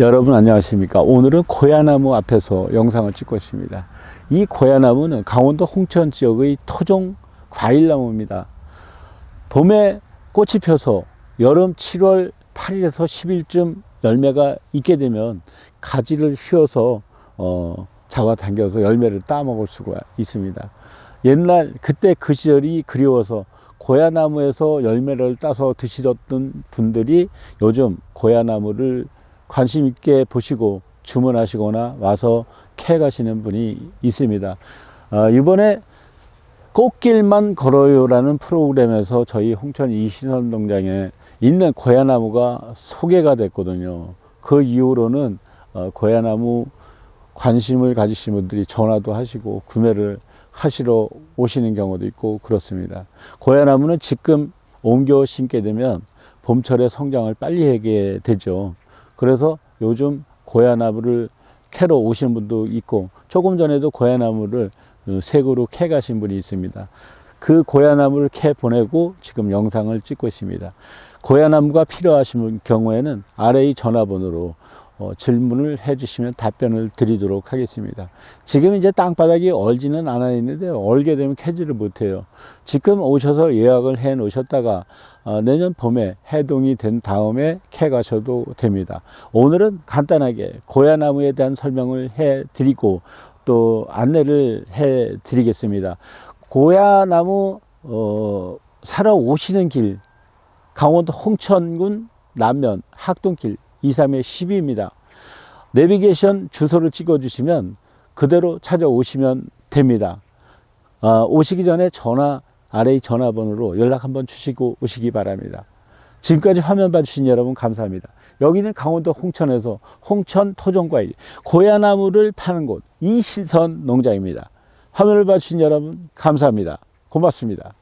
여러분 안녕하십니까? 오늘은 고야나무 앞에서 영상을 찍고 있습니다. 이 고야나무는 강원도 홍천 지역의 토종 과일나무입니다. 봄에 꽃이 펴서 여름 7월 8일에서 10일쯤 열매가 있게 되면 가지를 휘어서 어, 잡아당겨서 열매를 따먹을 수가 있습니다. 옛날 그때 그 시절이 그리워서 고야나무에서 열매를 따서 드시던 분들이 요즘 고야나무를 관심 있게 보시고 주문하시거나 와서 캐 가시는 분이 있습니다. 어, 이번에 꽃길만 걸어요라는 프로그램에서 저희 홍천 이신원 농장에 있는 고야나무가 소개가 됐거든요. 그 이후로는 어, 고야나무 관심을 가지신 분들이 전화도 하시고 구매를 하시러 오시는 경우도 있고 그렇습니다. 고야나무는 지금 옮겨 심게 되면 봄철에 성장을 빨리 하게 되죠. 그래서 요즘 고야나무를 캐러 오신 분도 있고 조금 전에도 고야나무를 어, 색으로 캐 가신 분이 있습니다. 그 고야나무를 캐 보내고 지금 영상을 찍고 있습니다. 고야나무가 필요하신 경우에는 아래의 전화번호로 어, 질문을 해주시면 답변을 드리도록 하겠습니다. 지금 이제 땅바닥이 얼지는 않아 있는데 얼게 되면 캐지를 못해요. 지금 오셔서 예약을 해 놓으셨다가 어, 내년 봄에 해동이 된 다음에 캐 가셔도 됩니다. 오늘은 간단하게 고야나무에 대한 설명을 해 드리고 또 안내를 해 드리겠습니다. 고야나무 어, 사러 오시는 길 강원도 홍천군 남면 학동길 232의 10입니다. 내비게이션 주소를 찍어 주시면 그대로 찾아오시면 됩니다. 아, 오시기 전에 전화 아래의 전화번호로 연락 한번 주시고 오시기 바랍니다. 지금까지 화면 봐주신 여러분 감사합니다. 여기는 강원도 홍천에서 홍천 토종과일 고야나무를 파는 곳 이신선 농장입니다. 화면을 봐주신 여러분 감사합니다. 고맙습니다.